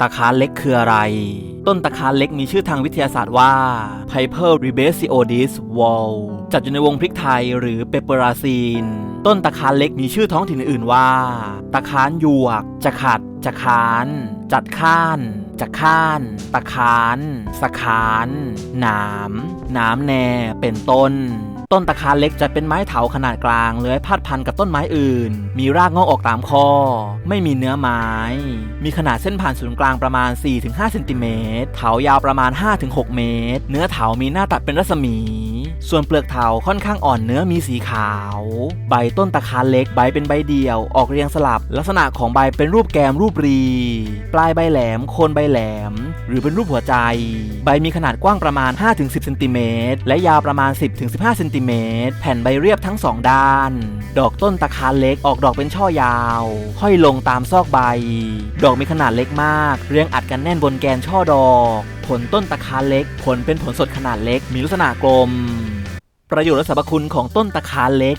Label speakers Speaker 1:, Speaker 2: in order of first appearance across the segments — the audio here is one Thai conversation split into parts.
Speaker 1: ตะคาเล็กคืออะไร ต้นตะคาเล็กมีชื่อทางวิทยาศาสตร์ว่า Piper ribesiodis wall จัดอยู่ในวงพริกไทยหรือเปเปอราซีน ต้นตะคาเล็กมีชื่อท้องถิ่นอื่นว่า ตะคานหยวก จะขัด จะคาน จัดข้านจะข้าน ตะคาน สะคาน หนาม หนามแน เป็นต้น ต้นตะคานเล็กจะเป็นไม้เถาขนาดกลางเลื้อยพาดพันกับต้นไม้อื่น มีรากงอกออกตามข้อไม่มีเนื้อไม้ มีขนาดเส้นผ่านศูนย์กลางประมาณ 4-5เซนติเมตรเถายาวประมาณ 5-6 เมตร เนื้อเถามีหน้าตัดเป็นรัศมี ส่วนเปลือกเถาค่อนข้างอ่อนเนื้อมีสีขาว ใบต้นตะคานเล็กใบเป็นใบเดียว ออกเรียงสลับ ลักษณะของใบเป็นรูปแกมรูปรี ปลายใบแหลม โคนใบแหลม หรือเป็นรูปหัวใจ ใบมีขนาดกว้างประมาณ 5-10 เซนติเมตร และยาวประมาณ 10-15 เซนติเมตร แผ่นใบเรียบทั้งสองด้าน ดอกต้นตะคานเล็กออกดอกเป็นช่อยาว ห้อยลงตามซอกใบ ดอกมีขนาดเล็กมาก เรียงอัดกันแน่นบนแกนช่อดอก ผลต้นตะคานเล็ก ผลเป็นผลสดขนาดเล็ก มีลักษณะกลม ประโยชน์และสรรพคุณของต้นตะขานเล็ก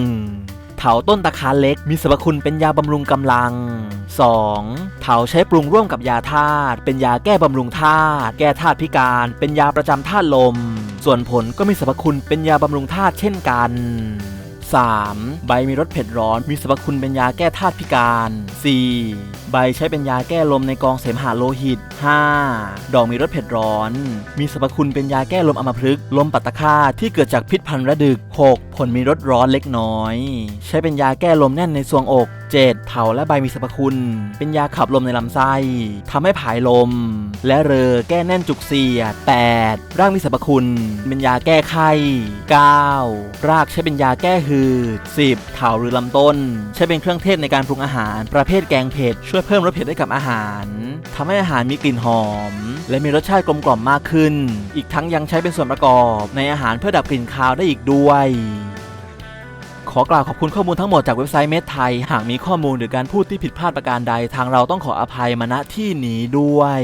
Speaker 1: 1. เถาต้นตะขานเล็กมีสรรพคุณเป็นยาบำรุงกำลัง 2. เถาใช้ปรุงร่วมกับยาธาตุเป็นยาแก้บำรุงธาตุแก้ธาตุพิการ เป็นยาประจำธาตุลม ส่วนผลก็มีสรรพคุณเป็นยาบำรุงธาตุเช่นกัน 3. ใบมีรสเผ็ดร้อน มีสรรพคุณเป็นยาแก้ธาตุพิการ 4. ใบใช้เป็นยาแก้ลมในกองเสมหะโลหิต 5. ดอกมีรสเผ็ดร้อน มีสรรพคุณเป็นยาแก้ลมอัมพฤกษ์ลมปัตตคาที่เกิดจากพิษพันธุ์ระดึก 6. ผลมีรสร้อนเล็กน้อย ใช้เป็นยาแก้ลมแน่นในทรวงอก 7. เถาและใบมีสรรพคุณ เป็นยาขับลมในลำไส้ทำให้ผายลม และเรอแก้แน่นจุกเสียด 8. รากมีสรรพคุณ เป็นยาแก้ไข้ 9. รากใช้เป็นยาแก้หืด 10. เถาหรือลำต้น ใช้เป็นเครื่องเทศในการปรุงอาหาร ประเภทแกงเผ็ด ช่วยเพิ่มรสเผ็ดให้กับอาหารทำให้อาหารมีกลิ่นหอม และมีรสชาติกลมกล่อมมากขึ้น อีกทั้งยังใช้เป็นส่วนประกอบ ในอาหารเพื่อดับกลิ่นคาวได้อีกด้วย ขอกล่าวขอบคุณข้อมูลทั้งหมดจากเว็บไซต์เมทไทย หากมีข้อมูลหรือการพูดที่ผิดพลาดประการใด ทางเราต้องขออภัยมาณที่นี้ด้วย